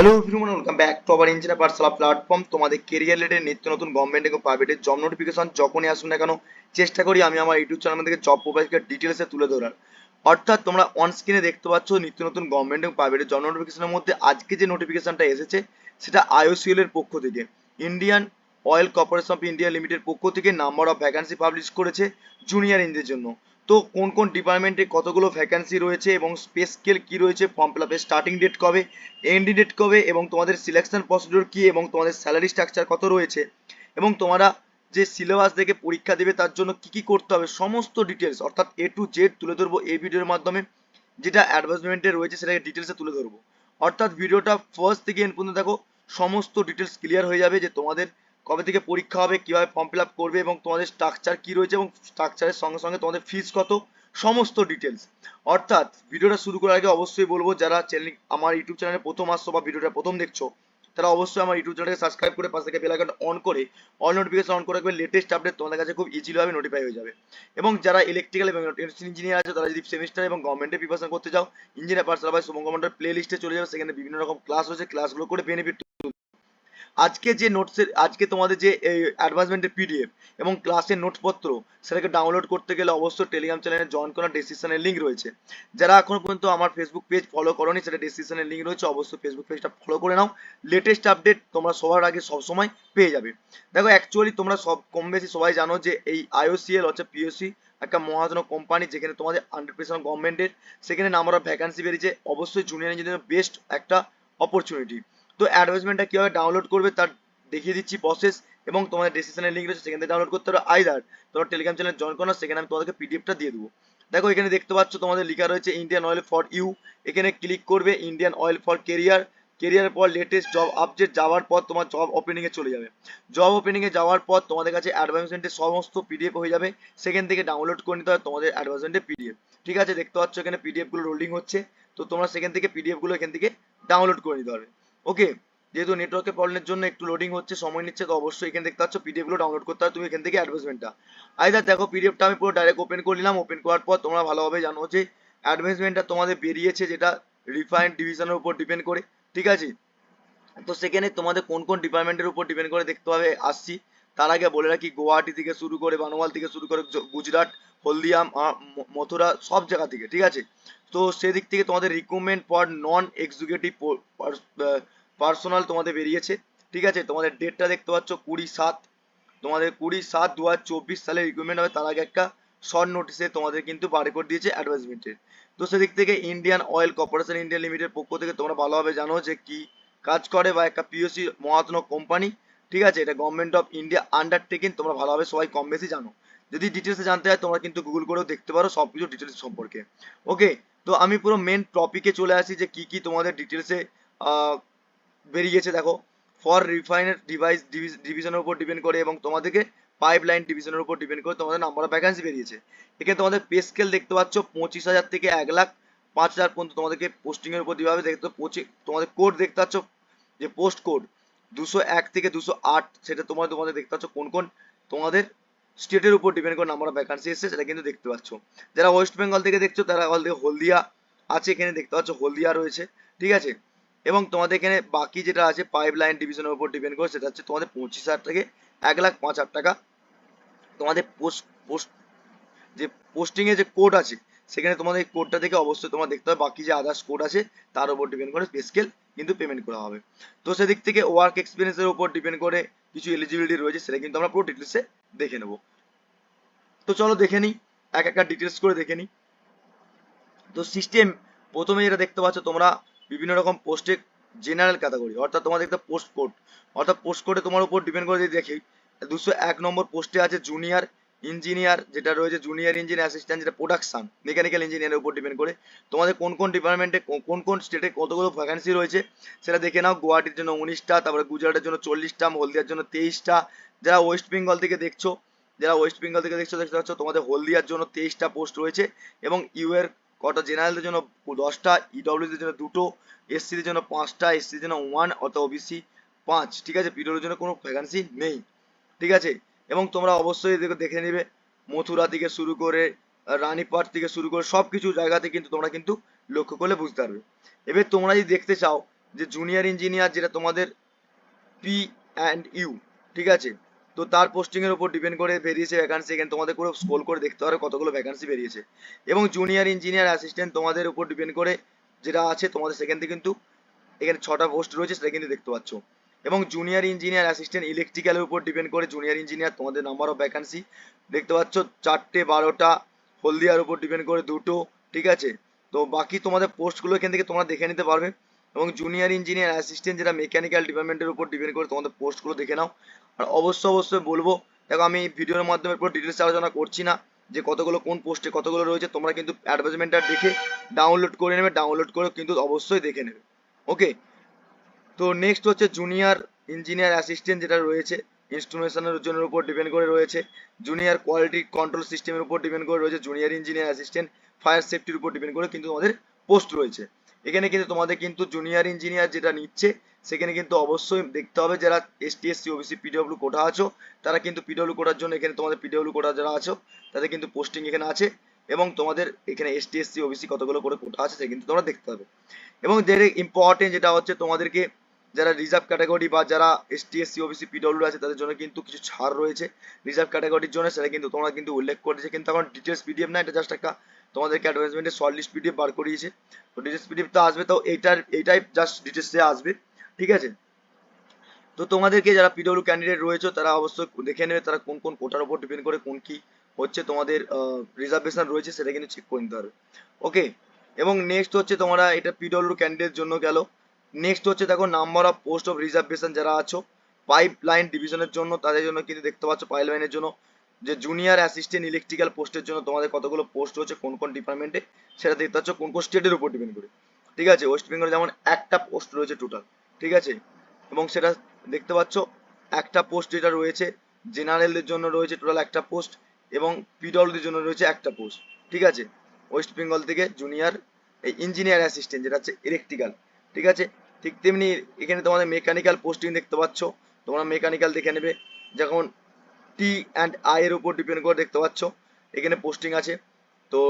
Hello everyone welcome back to our engineer personal platform তোমাদের career related নিত্য নতুন government এবং প্রাইভেটের জব নোটিফিকেশন যখনই আসুন না কেন, চেষ্টা করি আমি আমার ইউটিউব চ্যানেল থেকে জব প্রোফাইলকে ডিটেলসে তুলে ধরার। অর্থাৎ তোমরা অন স্ক্রিনে দেখতে পাচ্ছ নিত্য নতুন গভর্নমেন্ট এবং প্রাইভেটের জব নোটিফিকেশনের মধ্যে আজকে যে নোটিফিকেশনটা এসেছে, সেটা আইওসিএল এর পক্ষ থেকে। Indian oil corporation of India limited পক্ষ থেকে নাম্বার অফ ভ্যাকান্সি পাবলিশ করেছে জুনিয়র ইঞ্জিনের জন্য। তো কোন কোন ডিপার্টমেন্টে কতগুলো ভ্যাকান্সি রয়েছে এবং পে স্কেল কি রয়েছে ফর্ম ফিল আপের স্টার্টিং ডেট কবে এন্ডিং ডেট কবে এবং তোমাদের সিলেকশন প্রসিডিউর কি এবং তোমাদের স্যালারি স্ট্রাকচার কত রয়েছে এবং তোমরা যে সিলেবাস দেখে পরীক্ষা দেবে তার জন্য কি কি করতে হবে, সমস্ত ডিটেলস অর্থাৎ এ টু জেড তুলে ধরবো এই ভিডিওর মাধ্যমে। যেটা অ্যাডভার্টাইজমেন্টে রয়েছে সেটাকে ডিটেলসে তুলে ধরবো। অর্থাৎ ভিডিওটা ফার্স্ট থেকে এন্ড পর্যন্ত দেখো, সমস্ত ডিটেলস ক্লিয়ার হয়ে যাবে যে তোমাদের কবে থেকে পরীক্ষা হবে, কীভাবে ফর্ম ফিল আপ করবে এবং তোমাদের স্ট্রাকচার কি রয়েছে এবং স্ট্রাকচারের সঙ্গে সঙ্গে তোমাদের ফিস কত, সমস্ত ডিটেলস অর্থাৎ ভিডিওটা শুরু করার আগে অবশ্যই বলব, যারা চ্যানেল আমার ইউটিউব চ্যানেলে প্রথম আসছো বা ভিডিওটা প্রথম দেখছ, তারা অবশ্যই আমার ইউটিউব চ্যানেলকে সাবস্ক্রাইব করে পাশে থেকে বেল আইকনটা অন করে অল নোটিফিকেশন অন করে রাখবে। লেটেস্ট আপডেট তোমাদের কাছে খুব ইজিলি ভাবে নোটিফাই হয়ে যাবে। এবং যারা ইলেকট্রিক্যাল এবং ইঞ্জিনিয়ার আছে, তারা যদি সেমিস্টার এবং গভর্নমেন্টে প্রিপারেশন করতে চাও ইঞ্জিনিয়ার পার্সোনাল বা শুভম কমান্ডার প্লে লিস্টে চলে যাবে। সেখানে বিভিন্ন রকম ক্লাস রয়েছে ক্লাসগুলো করে বেনিফিট আজকে যে নোটসের আজকে তোমাদের যে অ্যাডভান্সমেন্টের পিডিএফ এবং ক্লাসের নোটপত্র সেটাকে ডাউনলোড করতে গেলে অবশ্যই টেলিগ্রাম চ্যানেলে জয়েন করার ডেসক্রিপশনের লিঙ্ক রয়েছে। যারা এখনও পর্যন্ত আমার ফেসবুক পেজ ফলো করোনি, সেটা ডেসক্রিপশনের লিঙ্ক রয়েছে। অবশ্যই ফেসবুক পেজটা ফলো করে নাও। লেটেস্ট আপডেট তোমরা সবার আগে সবসময় পেয়ে যাবে। দেখো অ্যাকচুয়ালি তোমরা সব কম বেশি সবাই জানো যে এই আইওসিএল হচ্ছে পিওসি একটা মহাজন কোম্পানি যেখানে তোমাদের হান্ড্রেড পার্সেন্ট গভর্নমেন্টের সেখানে নাম্বার অফ ভ্যাকান্সি বেরিয়েছে। অবশ্যই জুনিয়র ইঞ্জিনিয়ার বেস্ট একটা অপরচুনিটি তো অ্যাডভার্টাইজমেন্টটা কীভাবে ডাউনলোড করবে তার দেখিয়ে দিচ্ছি প্রসেস এবং তোমাদের ডিসক্রিপশনের লিঙ্ক রয়েছে, সেখান থেকে ডাউনলোড করতে পারো আইদার তোমরা টেলিগ্রাম চ্যানেল জয়েন করো সেখানে আমি তোমাদেরকে পিডিএফটা দিয়ে দেবো। দেখো, এখানে দেখতে পাচ্ছ তোমাদের লেখা রয়েছে ইন্ডিয়ান অয়েল ফর ইউ এখানে ক্লিক করবে ইন্ডিয়ান অয়েল ফর কেরিয়ার কেরিয়ারের পর লেটেস্ট জব আপডেট যাওয়ার পর তোমার জব ওপেনিংয়ে চলে যাবে। জব ওপেনিংয়ে যাওয়ার পর তোমাদের কাছে অ্যাডভার্টাইজমেন্টের সমস্ত পিডিএফ হয়ে যাবে। সেখান থেকে ডাউনলোড করে নিতে হবে তোমাদের অ্যাডভার্টাইজমেন্টের পিডিএফ ঠিক আছে, দেখতে পাচ্ছ এখানে পিডিএফগুলো রোলিং হচ্ছে। তো তোমরা সেখান থেকে পিডিএফগুলো এখান থেকে ডাউনলোড করে নিতে পারবে। ওকে, যেহেতু নেটওয়ার্কের প্রবলেমের জন্য একটু লোডিং হচ্ছে, সময় নিচ্ছে, তো অবশ্যই এখানে দেখতে পাচ্ছ পিডিএফগুলো ডাউনলোড করতে হবে, তুমি এখান থেকে অ্যাডভার্টাইজমেন্টটা আইদার দেখো পিডিএফটা আমি পুরো ডাইরেক্ট ওপেন করে নিলাম ওপেন করার পর তোমরা ভালোভাবে জানো যে অ্যাডভার্টাইজমেন্টটা তোমাদের বেরিয়েছে যেটা রিফাইন্ড ডিভিশনের উপর ডিপেন্ড করে, ঠিক আছে? তো সেখানে তোমাদের কোন কোন ডিপার্টমেন্টের উপর ডিপেন্ড করে দেখতে হবে, আসছি। তার আগে বলে রাখি, গুয়াহাটি থেকে শুরু করে বানোয়াল থেকে শুরু করে গুজরাট, হলদিয়া মথুরা, সব জায়গা থেকে, ঠিক আছে? তো সেদিক থেকে তোমাদের recruitment for non executive personal তোমাদের বেরিয়েছে, ঠিক আছে? তোমাদের ডেটটা দেখতে পাচ্ছ কুড়ি সাত। তোমাদের কুড়ি সাত দু সালে রিক্রুটমেন্ট হবে, তার আগে একটা শর্ট নোটিসে তোমাদের কিন্তু বাড়ি করে দিয়েছে অ্যাডভার্টাইজমেন্টের তো সেদিক থেকে Indian oil corporation India limited পক্ষ থেকে তোমরা ভালোভাবে জানো যে কি কাজ করে বা একটা পিওসি মহাত্ম কোম্পানি ঠিক আছে? এটা গভর্নমেন্ট অফ ইন্ডিয়া আন্ডারটেকিং তোমরা ভালোভাবে সবাই কম বেশি জানো। যদি ডিটেলসে জানতে হয় তোমরা কিন্তু গুগল করেও দেখতে পারো সব কিছু ডিটেলস সম্পর্কে। ওকে তো আমি পুরো মেন টপিকে চলে আসি যে কি কি তোমাদের ডিটেলসে বেরিয়েছে দেখো। ফর রিফাইনার ডিভাইস ডিভিশনের উপর ডিপেন্ড করে এবং তোমাদেরকে পাইপ লাইন ডিভিশনের উপর ডিপেন্ড করে তোমাদের নাম্বার অফ ভ্যাকান্সি বেরিয়েছে। এখানে তোমাদের পে স্কেল দেখতে পাচ্ছ, পঁচিশ হাজার থেকে এক লাখ পাঁচ হাজার পর্যন্ত তোমাদেরকে পোস্টিংয়ের উপর দেওয়া হবে। দেখতে পঁচিশ তোমাদের কোড দেখতে পাচ্ছ, যে পোস্ট কোড দুশো এক থেকে দুশো আট, সেটা তোমাদের তোমাদের দেখতে পাচ্ছ কোন কোন তোমাদের স্টেটের উপর ডিপেন্ড করে নাম্বার অফ ভ্যাকান্সি এসেছে, সেটা কিন্তু দেখতে পাচ্ছ। যারা ওয়েস্ট বেঙ্গল থেকে দেখছ, তারা হলদিয়া আছে, এখানে দেখতে পাচ্ছ হলদিয়া রয়েছে, ঠিক আছে? এবং তোমাদের এখানে বাকি যেটা আছে পাইপ লাইন ডিভিশনের উপর ডিপেন্ড করে সেটা হচ্ছে তোমাদের পঁচিশ হাজার থেকে এক লাখ পাঁচ হাজার টাকা। তোমাদের পোস্ট পোস্ট যে পোস্টিংয়ে যে কোড আছে, সেখানে তোমাদের কোডটা থেকে অবশ্যই তোমার দেখতে হবে বাকি যে আদার্স কোড আছে, তার উপর ডিপেন্ড করে পে স্কেল কিন্তু পেমেন্ট করা হবে। তো সেদিক থেকে ওয়ার্ক এক্সপিরিয়েন্সের উপর ডিপেন্ড করে কিছু এলিজিবিলিটি রয়েছে, সেটা কিন্তু আমরা পুরো ডিটেলসে দেখে নেব। তো চলো দেখে নিই, এক একটা ডিটেলস করে দেখে নিই। তো সিস্টেম প্রথমে যেটা দেখতে পাচ্ছ তোমরা বিভিন্ন রকম পোস্টে জেনারেল ক্যাটাগরি অর্থাৎ তোমাদের একটা পোস্ট কোড অর্থাৎ পোস্ট কোডে তোমার উপর ডিপেন্ড করে যদি দেখি দুশো এক নম্বর পোস্টে আছে জুনিয়র ইঞ্জিনিয়ার যেটা রয়েছে জুনিয়র ইঞ্জিনিয়ার অ্যাসিস্ট্যান্ট যেটা প্রোডাকশন মেকানিক্যাল ইঞ্জিনিয়ারের উপর ডিপেন্ড করে। তোমাদের কোন কোন ডিপার্টমেন্টে কোন কোন স্টেটে কতগুলো ভ্যাকান্সি রয়েছে, সেটা দেখে নাও, গুয়াহাটির জন্য উনিশটা, তারপরে গুজরাটের জন্য চল্লিশটা, হলদিয়ার জন্য তেইশটা। যারা ওয়েস্ট বেঙ্গল থেকে দেখছ, যারা ওয়েস্ট বেঙ্গল থেকে দেখছ, দেখতে পাচ্ছ তোমাদের হলদিয়ার জন্য তেইশটা পোস্ট রয়েছে এবং ইউ এর কটা জেনারেলদের জন্য দশটা ইডব্লিউদের জন্য দুটো এসসিদের জন্য পাঁচটা এসসির জন্য ওয়ান অর্থাৎ ওবিসি পাঁচ, ঠিক আছে? পিডব্লিউর জন্য কোনো ভ্যাকান্সি নেই, ঠিক আছে? এবং তোমরা অবশ্যই দেখে নেবে, মথুরা থেকে শুরু করে রানীপাট থেকে শুরু করে সব কিছু জায়গাতে কিন্তু তোমরা কিন্তু লক্ষ্য করলে বুঝতে পারবে। এবার তোমরা যদি দেখতে চাও যে জুনিয়র ইঞ্জিনিয়ার যেটা তোমাদের পি অ্যান্ড ইউ ঠিক আছে? তো তার পোস্টিং এর উপর ডিপেন্ড করে বেরিয়েছে ভ্যাকান্সি এখানে তোমাদের করে স্ক্রোল করে দেখতে পারো কতগুলো ভ্যাকান্সি বেরিয়েছে। এবং জুনিয়র ইঞ্জিনিয়ার অ্যাসিস্ট্যান্ট তোমাদের উপর ডিপেন্ড করে যেটা আছে, তোমাদের সেখান থেকে কিন্তু এখানে ছটা পোস্ট রয়েছে, সেটা কিন্তু দেখতে পাচ্ছ। এবং জুনিয়র ইঞ্জিনিয়ার অ্যাসিস্ট্যান্ট ইলেকট্রিক্যালের উপর ডিপেন্ড করে জুনিয়র ইঞ্জিনিয়ার তোমাদের নাম্বার অফ ভ্যাকান্সি দেখতে পাচ্ছ, চারটে, বারোটা, হলদিয়ার উপর ডিপেন্ড করে দুটো, ঠিক আছে? তো বাকি তোমাদের পোস্টগুলো এখান থেকে তোমরা দেখে নিতে পারবে। এবং জুনিয়র ইঞ্জিনিয়ার অ্যাসিস্ট্যান্ট যেটা মেকানিক্যাল ডিপার্টমেন্টের উপর ডিপেন্ড করে তোমাদের পোস্টগুলো দেখে নাও। আর অবশ্যই অবশ্যই বলব, দেখো আমি ভিডিওর মাধ্যমে পুরো ডিটেলস আলোচনা করছি না যে কতগুলো কোন পোস্টে কতগুলো রয়েছে, তোমরা কিন্তু অ্যাডভার্টাইজমেন্টটা দেখে ডাউনলোড করে নেবে ডাউনলোড করে কিন্তু অবশ্যই দেখে নেবে। ওকে তো নেক্সট হচ্ছে জুনিয়র ইঞ্জিনিয়ার অ্যাসিস্ট্যান্ট যেটা রয়েছে ইনস্ট্রুমেশনের জন্য উপর ডিপেন্ড করে রয়েছে। জুনিয়র কোয়ালিটি কন্ট্রোল সিস্টেমের উপর ডিপেন্ড করে রয়েছে জুনিয়র ইঞ্জিনিয়ার অ্যাসিস্ট্যান্ট ফায়ার সেফটির উপর ডিপেন্ড করে কিন্তু আমাদের পোস্ট রয়েছে। এখানে কিন্তু তোমাদের কিন্তু জুনিয়র ইঞ্জিনিয়ার যেটা নিচ্ছে, সেখানে কিন্তু অবশ্যই দেখতে হবে যারা S T S C OBC PW quota আছো, তারা কিন্তু পিডব্লিউ কোটার জন্য এখানে তোমাদের পিডব্লিউ কোটা যারা আছো, তাদের কিন্তু পোস্টিং এখানে আছে এবং তোমাদের এখানে S T S C OBC কতগুলো করে কোটা আছে সে কিন্তু তোমরা দেখতে হবে এবং যে ইম্পর্টেন্ট যেটা হচ্ছে তোমাদেরকে যারা রিজার্ভ ক্যাটাগরি বা যারা S T S C OBC PW আছে, তাদের জন্য কিন্তু কিছু ছাড় রয়েছে। রিজার্ভ ক্যাটাগরির জন্য সেটা কিন্তু তোমরা কিন্তু উল্লেখ করেছে। কিন্তু এখন ডিটেলস পিডিএফ না, এটা জাস্ট একটা তোমাদেরকে অ্যাডভার্টাইজমেন্টের শর্ট লিস্ট পিডিএফ বার করিয়েছে। তো ডিটেলস পিডিএফ তো আসবে, তো এইটার, এইটাই জাস্ট ডিটেলসে আসবে। ঠিক আছে? তো তোমাদেরকে যারা পিডব্লিউ ক্যান্ডিডেট রয়েছে, তারা অবশ্যই দেখে নেবে তারা কোন কোন কোটার উপর ডিপেন্ড করে কোন কি হচ্ছে। তোমাদের রিজার্ভেশন রয়েছে, সেটা কিন্তু চেক করে নিতে হবে। ওকে এবং নেক্সট হচ্ছে তোমরা এটা পিডব্লিউ ক্যান্ডিডেট জন্য গেল। নেক্সট হচ্ছে দেখো number of post of reservation যারা আছো পাইপ লাইন ডিভিশনের জন্য, তাদের জন্য কিন্তু দেখতে পাচ্ছ পাইপ লাইনের জন্য। যে জুনিয়র অ্যাসিস্ট্যান্ট ইলেকট্রিক্যাল পোস্টের জন্য তোমাদের কতগুলো পোস্ট রয়েছে, কোন কোন ডিপার্টমেন্টে সেটা দেখতে পাচ্ছ, কোন কোন স্টেটের উপর ডিপেন্ড করে। ঠিক আছে? ওয়েস্ট বেঙ্গলে যেমন একটা পোস্ট রয়েছে টোটাল ঠিক আছে? এবং সেটা দেখতে পাচ্ছ, একটা পোস্ট যেটা রয়েছে জেনারেলদের জন্য রয়েছে টোটাল একটা পোস্ট এবং পিডব্লিউডির জন্য রয়েছে একটা পোস্ট ঠিক আছে? ওয়েস্ট বেঙ্গল থেকে জুনিয়র এই ইঞ্জিনিয়ার অ্যাসিস্ট্যান্ট যেটা হচ্ছে ইলেকট্রিক্যাল ঠিক আছে? ঠিক তেমনি এখানে তোমাদের মেকানিক্যাল পোস্টিং দেখতে পাচ্ছ। তোমরা মেকানিক্যাল দেখে নেবে। যখন টি অ্যান্ড আই এর উপর ডিপেন্ড করে দেখতে পাচ্ছ, এখানে পোস্টিং আছে। তো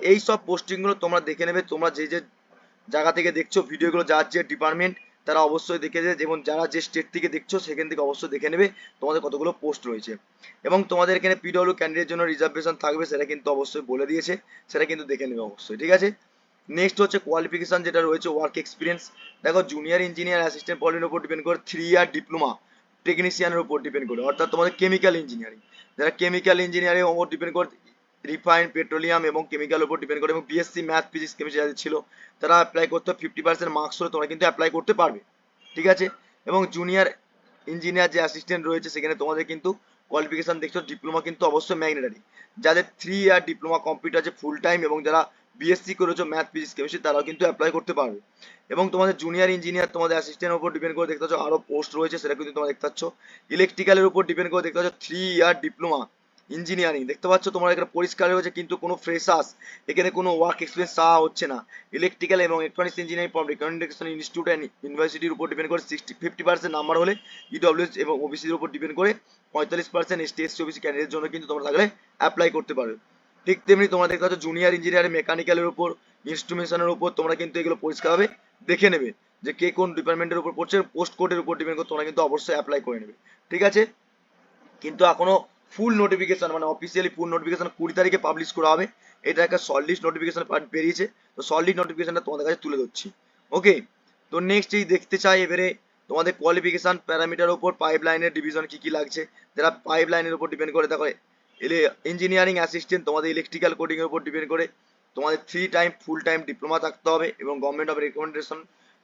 এই সব পোস্টিংগুলো তোমরা দেখে নেবে। তোমরা যে যে জায়গা থেকে দেখছ ভিডিওগুলো যার যে ডিপার্টমেন্ট তারা অবশ্যই দেখে নেবে। যেমন যারা যে স্টেট থেকে দেখছ, সেখান থেকে অবশ্যই দেখে নেবে। তোমাদের কতগুলো পোস্ট রয়েছে। এবং তোমাদের এখানে পিডব্লিউ ক্যান্ডিডেটের জন্য রিজার্ভেশন থাকবে, সেটা কিন্তু অবশ্যই বলে দিয়েছে। সেটা কিন্তু দেখে নেবে অবশ্যই। ঠিক আছে? নেক্সট হচ্ছে কোয়ালিফিকেশন যেটা রয়েছে ওয়ার্ক এক্সপিরিয়েন্স দেখো জুনিয়র ইঞ্জিনিয়ার অ্যাসিস্ট্যান্ট পলির উপর ডিপেন্ড করে থ্রি ইয়ার ডিপ্লোমা টেকনিশিয়ানের উপর ডিপেন্ড করে। অর্থাৎ তোমাদের কেমিক্যাল ইঞ্জিনিয়ারিং যারা কেমিক্যাল ইঞ্জিনিয়ারিং ওপর ডিপেন্ড করে রিফাইন পেট্রোলিয়াম এবং কেমিক্যাল উপর ডিপেন্ড করে, এবং বিএসসি ম্যাথ ফিজিক্স কেমিস্ট্রি যাদের ছিল, তারা অ্যাপ্লাই করতে ফিফটি পার্সেন্ট মার্কস হলে তোমরা কিন্তু অ্যাপ্লাই করতে পারবে। ঠিক আছে? এবং জুনিয়র ইঞ্জিনিয়ার যে অ্যাসিস্ট্যান্ট রয়েছে, সেখানে তোমাদের কিন্তু কোয়ালিফিকেশন দেখছ ডিপ্লোমা কিন্তু অবশ্যই ম্যাগনেটারি যাদের থ্রি ইয়ার ডিপ্লোমা কমপ্লিট আছে ফুল টাইম এবং যারা বিএসসি করেছ ম্যাথ ফিজিক্স কেমিস্ট্রি তারাও কিন্তু অ্যাপ্লাই করতে পারবে। এবং তোমাদের জুনিয়ার ইঞ্জিনিয়ার তোমাদের অ্যাসিস্ট্যান্টের উপর ডিপেন্ড করে দেখতে পাচ্ছ আরও পোস্ট রয়েছে, সেটা কিন্তু তোমরা দেখতে পাচ্ছ। ইলেকট্রিক্যালের উপর ডিপেন্ড করে দেখতে পাচ্ছ থ্রি ইয়ার ডিপ্লোমা ইঞ্জিনিয়ারিং। দেখতে পাচ্ছ তোমরা এখানে পরিষ্কার রয়েছে কিন্তু কোনো ফ্রেশার্স, এখানে কোনো ওয়ার্ক এক্সপিরিয়েন্স চাওয়া হচ্ছে না। ইলেকট্রিক্যাল এবং electronics engineering recommendation institute and ইউনিভার্সিটির উপর ডিপেন্ড করে সিক্সটি ফিফটি পার্সেন্ট নাম্বার হলে ইডব্লিউএস এবং ওবিসির উপর ডিপেন্ড করে পঁয়তাল্লিশ পার্সেন্ট এসটি এসসি ওবিসি ক্যান্ডিডেটের জন্য কিন্তু তোমরা থাকলে অ্যাপ্লাই করতে পারবে ঠিক তেমনি দেখতে পাচ্ছ জুনিয়র ইঞ্জিনিয়ারিং মেকানিক্যালের উপর ইনস্ট্রুমেশনের উপর তোমরা কিন্তু এগুলো পরিষ্কারভাবে দেখে নেবে যে কে কোন ডিপার্টমেন্টের উপর পড়ছে পোস্ট কোডের উপর ডিপেন্ড করে তোমরা কিন্তু অবশ্যই অ্যাপ্লাই করে নেবে। ঠিক আছে? কিন্তু এখনও ফুল নোটিফিকেশন মানে অফিসিয়ালি ফুল নোটিফিকেশন কুড়ি তারিখে পাবলিশ করা হবে। এটা একটা লিস্ট নোটিফিকেশন বেরিয়েছে। তো লিস্ট নোটিফিকেশনটা তোমাদের কাছে তুলে ধরছি। ওকে তো নেক্সট এই দেখতে চাই এবারে তোমাদের কোয়ালিফিকেশন প্যারামিটার উপর পাইপ লাইনের ডিভিশন কি কি লাগছে। যারা পাইপ লাইনের উপর ডিপেন্ড করে, দেখো ইঞ্জিনিয়ারিং অ্যাসিস্ট্যান্ট তোমাদের ইলেকট্রিক্যাল কোডিংয়ের উপর ডিপেন্ড করে। তোমাদের three time full time diploma থাকতে হবে এবং government of recommendation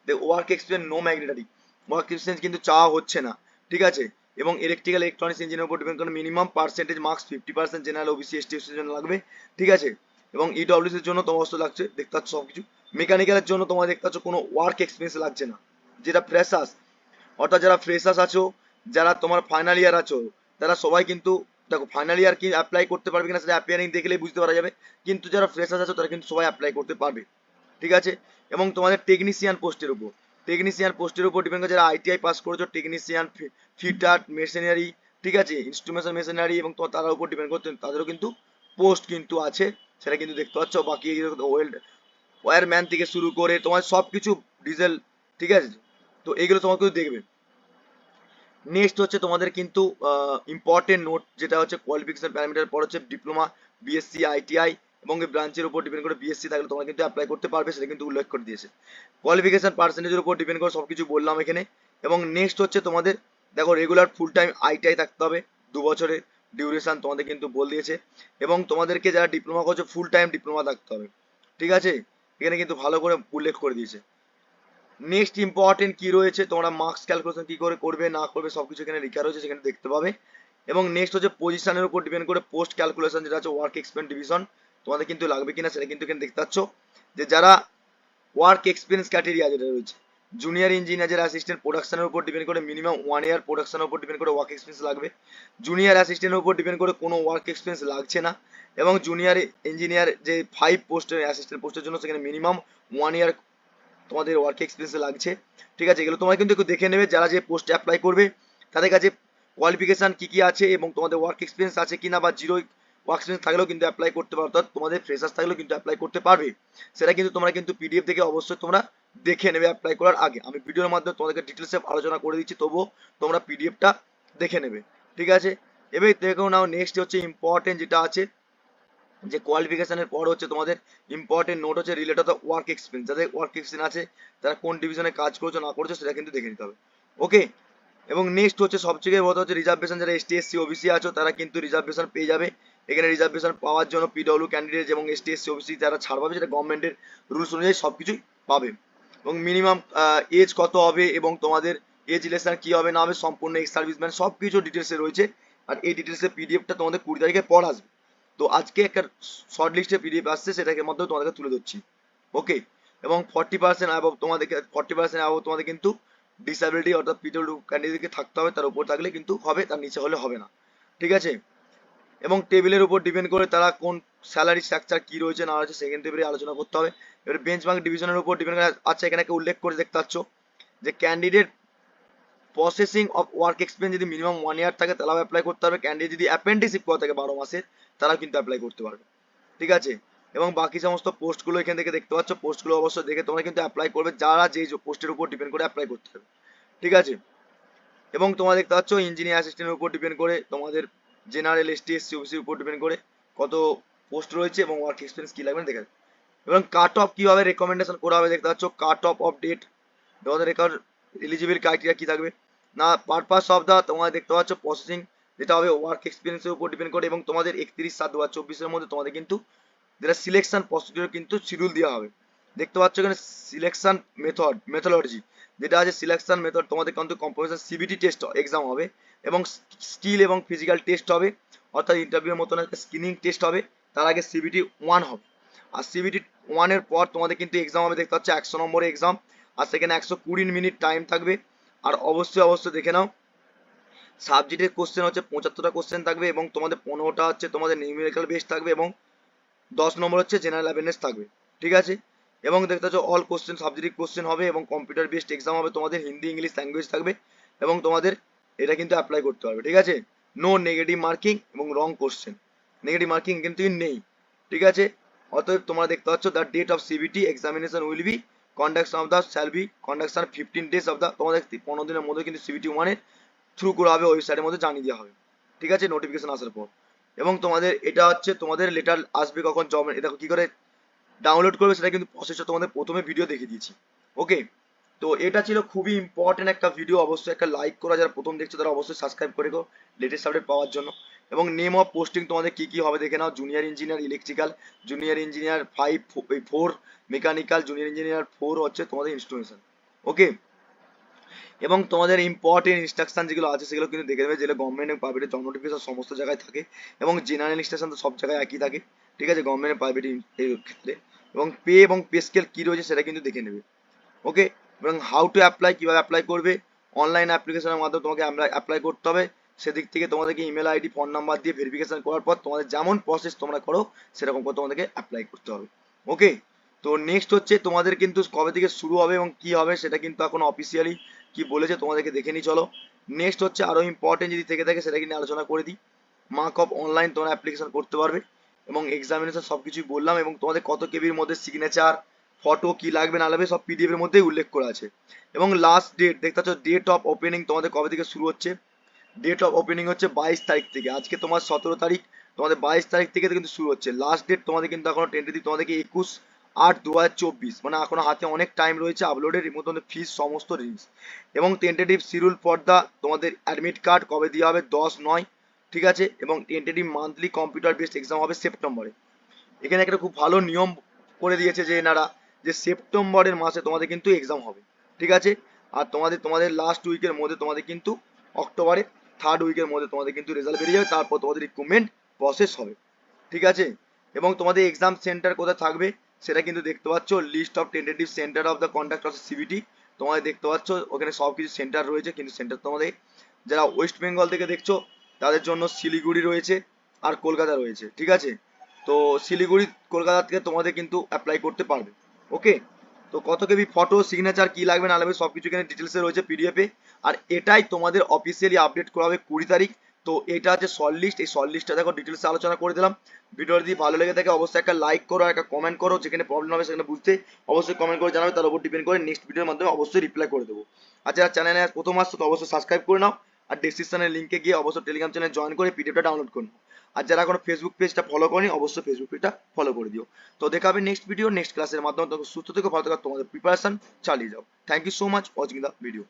work experience no mandatory work experience কিন্তু চাওয়া হচ্ছে না। ঠিক আছে? এবং ইলেকট্রিক্যাল ইলেকট্রনিক্স ইঞ্জিনিয়ার উপর ডিপেন্ড করে minimum percentage marks fifty percent general OBC ST এসটির জন্য লাগবে, ঠিক আছে? এবং ইডব্লিউসির জন্য তোমার অবস্থা লাগছে, দেখতে পাচ্ছ সব কিছু। মেকানিক্যালের জন্য তোমার দেখতে পাচ্ছ কোনো ওয়ার্ক এক্সপিরিয়েন্স লাগছে না। যেটা ফ্রেশার্স অর্থাৎ যারা ফ্রেশার্স আছো, যারা তোমার ফাইনাল ইয়ার আছো, তারা সবাই কিন্তু, দেখো ফাইনাল ইয়ার কি অ্যাপ্লাই করতে পারবে কিনা সেটা অ্যাপিয়ারিং দেখলেই বুঝতে পারা যাবে, কিন্তু যারা ফ্রেশার্স আছো তারা কিন্তু সবাই অ্যাপ্লাই করতে পারবে, ঠিক আছে? এবং তোমাদের টেকনিশিয়ান পোস্টের উপর। টেকনিশিয়ান পোস্টের উপর ডিপেন্ড করে যারা আইটিআই পাস করেছ টেকনিশিয়ান ফিটার মেশিনারি ঠিক আছে? ইনস্ট্রুমেন্টাল মেশিনারি এবং তোমার তার উপর ডিপেন্ড করতে তাদেরও কিন্তু পোস্ট কিন্তু আছে, সেটা কিন্তু দেখতে পাচ্ছ। বাকি ওয়েল্ড ওয়ারম্যান থেকে শুরু করে তোমার সব কিছু ডিজেল ঠিক আছে? তো এগুলো তোমাকে কিন্তু দেখবে। নেক্সট হচ্ছে তোমাদের কিন্তু ইম্পর্টেন্ট নোট যেটা হচ্ছে কোয়ালিফিকেশন প্যারামিটার পর হচ্ছে ডিপ্লোমা বিএসসি আইটিআই এবং ব্রাঞ্চের উপর ডিপেন্ড করে বিএসসি থাকলে তোমরা কিন্তু অ্যাপ্লাই করতে পারবে, সেটা কিন্তু উল্লেখ করে দিয়েছে। কোয়ালিফিকেশন পার্সেন্টেজের উপর ডিপেন্ড করে সবকিছু বললাম এখানে। এবং নেক্সট হচ্ছে তোমাদের, দেখো রেগুলার ফুল টাইম আইটিআই থাকতে হবে, দু বছরের ডিউরেশন তোমাদের কিন্তু বল দিয়েছে। এবং তোমাদেরকে যারা ডিপ্লোমা করছে ফুল টাইম ডিপ্লোমা থাকতে হবে। ঠিক আছে? এখানে কিন্তু ভালো করে উল্লেখ করে দিয়েছে। নেক্সট ইম্পর্টেন্ট কি রয়েছে? তোমরা মার্কস ক্যালকুলেশন কি করে করবে, না করবে, সবকিছু এখানে লেখা রয়েছে, সেখানে দেখতে পাবে। এবং নেক্সট হচ্ছে পজিশনের উপর ডিপেন্ড করে পোস্ট ক্যালকুলেশন যেটা হচ্ছে ওয়ার্ক এক্সপেন্স ডিভিশন তোমাদের কিন্তু লাগবে কিনা সেটা কিন্তু এখানে দেখতে পাচ্ছ যে যারা ওয়ার্ক এক্সপিরিয়েন্স ক্যাটেরিয়া যেটা রয়েছে জুনিয়র ইঞ্জিনিয়ার যারা অ্যাসিস্ট্যান্ট প্রোডাকশনের উপর ডিপেন্ড করে মিনিমাম ওয়ান ইয়ার প্রোডাকশনের উপর ডিপেন্ড করে ওয়ার্ক এক্সপিরিয়েন্স লাগবে। জুনিয়র অ্যাসিস্ট্যান্টের উপর ডিপেন্ড করে কোনো ওয়ার্ক এক্সপিরিয়েন্স লাগছে না এবং জুনিয়র ইঞ্জিনিয়ার যে ফাইভ পোস্টের অ্যাসিস্ট্যান্ট পোস্টের জন্য সেখানে মিনিমাম ওয়ান ইয়ার তোমাদের ওয়ার্ক এক্সপিরিয়েন্স লাগছে। ঠিক আছে, এগুলো তোমরা কিন্তু একটু দেখে নেবে যারা যে পোস্টে অ্যাপ্লাই করবে, তাদের কাছে কোয়ালিফিকেশন কী কী আছে এবং তোমাদের ওয়ার্ক এক্সপিরিয়েন্স আছে কিনা বা জিরো ওয়ার্ক এক্সপিরিয়েন্স থাকলেও কিন্তু অ্যাপ্লাই করতে পারো, অর্থাৎ তোমাদের ফ্রেশার্স থাকলেও কিন্তু অ্যাপ্লাই করতে পারবে। সেটা কিন্তু তোমরা কিন্তু পিডিএফ থেকে অবশ্যই তোমরা দেখে নেবে অ্যাপ্লাই করার আগে। আমি ভিডিওর মাধ্যমে তোমাদেরকে ডিটেলসে আলোচনা করে দিচ্ছি, তবুও তোমরা পিডিএফটা দেখে নেবে। ঠিক আছে? এবার দেখো নাও নেক্সট হচ্ছে ইম্পর্টেন্ট যেটা আছে, যে কোয়ালিফিকেশনের পর হচ্ছে তোমাদের ইম্পর্টেন্ট নোট হচ্ছে রিলেটেড অফ ওয়ার্ক এক্সপিরিয়েন্স যাদের ওয়ার্ক এক্সপিরিয়েন্স আছে, তারা কোন ডিভিশনে কাজ করছ, না করছ, সেটা কিন্তু দেখে নিতে হবে। ওকে এবং নেক্সট হচ্ছে সবথেকে বড় হচ্ছে রিজার্ভেশন যারা এসটি এসসি ওবিসি আছো, তারা কিন্তু রিজার্ভেশন পেয়ে যাবে। এখানে রিজার্ভেশন পাওয়ার জন্য পিডব্লিউ ক্যান্ডিডেট এবং এসটি এসসি ওবিসি যারা ছাড় পাবে সেটা গভর্নমেন্টের রুলস অনুযায়ী সব কিছুই পাবে। এবং মিনিমাম এজ কত হবে এবং তোমাদের এজ ইলেকশন কি হবে না হবে সম্পূর্ণ এক্স সার্ভিসম্যান সব কিছু ডিটেলসে রয়েছে। আর এই ডিটেলসের পিডিএফটা তোমাদের কুড়ি তারিখে পর আসবে। তো আজকে একটা শর্ট লিস্টে পিডিএফ আসছে, সেটাকে মাধ্যমে তোমাদেরকে তুলে ধরছি। ওকে এবং ফর্টি পার্সেন্ট অ্যাবভ তোমাদেরকে ফর্টি পার্সেন্ট অ্যাবভ তোমাদের কিন্তু ডিসএবিলিটি অর্থাৎ পিডব্লিউ ক্যান্ডিডেটকে থাকতে হবে, তার উপর থাকলে কিন্তু হবে, তার নিচে হলে হবে না। ঠিক আছে? এবং টেবিলের উপর ডিপেন্ড করে তারা কোন স্যালারি স্ট্রাকচার কি রয়েছে, না রয়েছে সেকেন্ড টেবিলে আলোচনা করতে হবে। এবার বেঞ্চমার্ক ডিভিশনের উপর ডিপেন্ড করে আচ্ছা এখানে একটা উল্লেখ করে দেখতে পাচ্ছ যে candidate processing of work experience যদি মিনিমাম ওয়ান ইয়ার থাকে তারাও অ্যাপ্লাই করতে হবে। ক্যান্ডিডেট যদি অ্যাপেন্ডিসিপ করা থাকে বারো মাসের, তারাও কিন্তু অ্যাপ্লাই করতে পারবে। ঠিক আছে? এবং বাকি সমস্ত পোস্টগুলো এখান থেকে দেখতে পাচ্ছ। পোস্টগুলো অবশ্যই দেখে তোমরা কিন্তু অ্যাপ্লাই করবে, যারা যে পোস্টের উপর ডিপেন্ড করে অ্যাপ্লাই করতে হবে। ঠিক আছে? এবং তোমরা দেখতে পাচ্ছ ইঞ্জিনিয়ার অ্যাসিস্ট্যান্টের উপর ডিপেন্ড করে তোমাদের জেনারেল এসটি এসসি ওবিসির উপর ডিপেন্ড করে কত পোস্ট রয়েছে এবং ওয়ার্ক এক্সপিরিয়েন্স কি লাগবে দেখে এবং কাট অফ কীভাবে রেকমেন্ডেশন করা হবে দেখতে পাচ্ছ কাট অফ অফ ডেট তোমাদের রেকর্ড এলিজিবল ক্রাইটেরিয়া কি থাকবে? না পারপাস অফ দা তোমরা দেখতে পাচ্ছ প্রসেসিং যেটা হবে ওয়ার্ক এক্সপিরিয়েন্সের উপর ডিপেন্ড করে এবং তোমাদের একত্রিশ, সাত দু হাজার চব্বিশের মধ্যে তোমাদের কিন্তু যেটা সিলেকশন প্রসিডিউর কিন্তু শিডিউল দেওয়া হবে। দেখতে পাচ্ছ এখানে সিলেকশন মেথড মেথোলজি যেটা আছে সিলেকশন মেথড তোমাদের কিন্তু কম্পোজিশন সিবিটি টেস্ট এক্সাম হবে। এবং স্কিল এবং ফিজিক্যাল টেস্ট হবে। অর্থাৎ ইন্টারভিউর মতন একটা স্ক্রিনিং টেস্ট হবে। তার আগে সিবিটি ওয়ান হবে। আর সিবিটি ওয়ানের পর তোমাদের কিন্তু এক্সাম হবে, দেখতে পাচ্ছ একশো নম্বরের এক্সাম আর সেখানে একশো কুড়ি মিনিট টাইম থাকবে। আর অবশ্যই অবশ্যই দেখে নাও। সাবজেক্টের কোশ্চেন হচ্ছে পঁচাত্তরটা কোশ্চেন থাকবে এবং তোমাদের পনেরোটা হচ্ছে তোমাদের নিউমেরিক্যাল বেস থাকবে এবং দশ নম্বর হচ্ছে জেনারেল অ্যাওয়ারনেস থাকবে। ঠিক আছে? এবং দেখতে পাচ্ছ অল কোশ্চেন সাবজেক্টিভ কোশ্চেন হবে এবং কম্পিউটার বেসড এক্সাম হবে। তোমাদের হিন্দি, ইংলিশ ল্যাঙ্গুয়েজ থাকবে এবং তোমাদের এটা কিন্তু অ্যাপ্লাই করতে পারবে, ঠিক আছে? নো নেগেটিভ মার্কিং এবং রং কোশ্চেন নেগেটিভ মার্কিং কিন্তু নেই, ঠিক আছে? অতএব তোমরা দেখতে পাচ্ছ the date of CBT examination will be conduction of the shall be conduction fifteen days of the তোমাদের পনেরো দিনের মধ্যে কিন্তু সিবিটি ওয়ানের থ্রু করা হবে ওয়েবসাইটের মধ্যে জানিয়ে দেওয়া হবে, ঠিক আছে? নোটিফিকেশন আসার পর। এবং তোমাদের এটা হচ্ছে তোমাদের লেটার আসবে কখন জব এটা কি করে ডাউনলোড করবে, সেটা কিন্তু প্রসেসটা তোমাদের প্রথমে ভিডিও দেখিয়ে দিয়েছি ওকে তো এটা ছিল খুবই ইম্পর্টেন্ট একটা ভিডিও অবশ্যই একটা লাইক করা, যারা প্রথম দেখছ তারা অবশ্যই সাবস্ক্রাইব করে গো লেটেস্ট আপডেট পাওয়ার জন্য। এবং নেম অফ পোস্টিং তোমাদের কি কি হবে দেখে নাও। Junior engineer electrical junior engineer five four mechanical junior engineer four হচ্ছে তোমাদের ইনস্টলেশন ওকে এবং তোমাদের ইম্পর্টেন্ট ইনস্ট্রাকশন যেগুলো আছে সেগুলো কিন্তু দেখে নেবে। যেগুলো গভর্নমেন্ট এবং প্রাইভেটের জব নোটিফিকেশন সমস্ত জায়গায় থাকে এবং জেনারেল ইনস্ট্রাকশন তো সব জায়গায় একই থাকে। ঠিক আছে? গভর্নমেন্ট প্রাইভেট ক্ষেত্রে। এবং পে এবং পে স্কেল কী রয়েছে সেটা কিন্তু দেখে নেবে। ওকে এবং হাউ টু অ্যাপ্লাই কীভাবে অ্যাপ্লাই করবে অনলাইন অ্যাপ্লিকেশনের মাধ্যমে তোমাকে অ্যাপ্লাই করতে হবে। সেদিক থেকে তোমাদেরকে ইমেল আইডি ফোন নাম্বার দিয়ে ভেরিফিকেশন করার পর তোমাদের যেমন প্রসেস তোমরা করো, সেরকম করে তোমাদেরকে অ্যাপ্লাই করতে হবে। ওকে তো নেক্সট হচ্ছে তোমাদের কিন্তু কবে থেকে শুরু হবে এবং কি হবে সেটা কিন্তু এখন অফিসিয়ালি কি বলেছে তোমাদেরকে দেখে নিই, চলো। নেক্সট হচ্ছে আরও ইম্পর্টেন্ট যদি থেকে থাকে সেটা কিন্তু আলোচনা করে দিই। মার্ক অফ অনলাইন তোমরা অ্যাপ্লিকেশন করতে পারবে। এবং এক্সামিনেশন সব কিছুই বললাম এবং তোমাদের কত কেবির মধ্যে সিগনেচার ফটো কি লাগবে না লাগবে সব পিডিএফ এর মধ্যেই উল্লেখ করা আছে। এবং লাস্ট ডেট দেখতে পাচ্ছ ডেট অফ ওপেনিং তোমাদের কবে থেকে শুরু হচ্ছে? ডেট অফ ওপেনিং হচ্ছে বাইশ তারিখ থেকে। আজকে তোমার সতেরো তারিখ, তোমাদের বাইশ তারিখ থেকে কিন্তু শুরু হচ্ছে। লাস্ট ডেট তোমাদের কিন্তু এখনও টেন্টেটিভ তোমাদেরকে একুশ আট দু হাজার চব্বিশ। মানে এখনও হাতে অনেক টাইম রয়েছে আপলোডের এর মধ্যে ফিস সমস্ত জিনিস এবং টেন্টেটিভ শিডিউল ফর দা তোমাদের অ্যাডমিট কার্ড কবে দেওয়া হবে? দশ, নয়, ঠিক আছে? এবং tentative monthly computer based exam হবে সেপ্টেম্বরে। এখানে একটা খুব ভালো নিয়ম করে দিয়েছে যে এনারা যে সেপ্টেম্বরের মাসে তোমাদের কিন্তু এক্সাম হবে, ঠিক আছে? আর তোমাদের তোমাদের লাস্ট উইকের মধ্যে তোমাদের কিন্তু অক্টোবরে থার্ড উইকের মধ্যে তোমাদের কিন্তু রেজাল্ট বেরিয়ে যাবে, তারপর তোমাদের রিক্রুটমেন্ট প্রসেস হবে, ঠিক আছে? এবং তোমাদের এক্সাম সেন্টার কোথায় থাকবে সেটা কিন্তু দেখতে পাচ্ছ list of tentative centre of the contact of CBT তোমাদের দেখতে পাচ্ছ, ওখানে সব কিছু সেন্টার রয়েছে, কিন্তু সেন্টার তোমাদের যারা ওয়েস্ট বেঙ্গল থেকে দেখছ, তাদের জন্য শিলিগুড়ি রয়েছে আর কলকাতা রয়েছে, ঠিক আছে? তো শিলিগুড়ি, কলকাতা থেকে তোমাদের কিন্তু অ্যাপ্লাই করতে পারবে। ওকে তো কত কেবি ফটো সিগনেচার কি লাগবে, না লাগবে সব কিছু এখানে ডিটেলসে রয়েছে পিডিএফে আর এটাই তোমাদের অফিসিয়ালি আপডেট করা হবে কুড়ি তারিখ। তো এটা হচ্ছে শর্ট লিস্ট এই শর্ট লিস্টটা দেখো ডিটেলসে আলোচনা করে দিলাম। ভিডিওটা যদি ভালো লেগে থাকে, অবশ্যই একটা লাইক করো একটা কমেন্ট করো। যেখানে প্রবলেম হবে সেখানে বুঝতে অবশ্যই কমেন্ট করে জানাবে। তার উপর ডিপেন্ড করে নেক্সট ভিডিওর মাধ্যমে অবশ্যই রিপ্লাই করে দেবো। আর চ্যানেলে প্রথম আসছো, তো অবশ্যই সাবস্ক্রাইব করে নাও। আর ডিসক্রিপশনের লিঙ্কে গিয়ে অবশ্যই টেলিগ্রাম চ্যানেল জয়েন করে পিডিএফটা ডাউনলোড করে নাও। আর যারা কোনো ফেসবুক পেজটা ফলো করেনি, অবশ্যই ফেসবুক পেজটা ফলো করে দিও। তো দেখা হবে নেক্সট ভিডিও নেক্সট ক্লাসের মাধ্যমে। তোমাকে সুস্থ থেকে, ভালো থাকার তোমাদের প্রিপারেশন চালিয়ে যাও। Thank you so much watching the video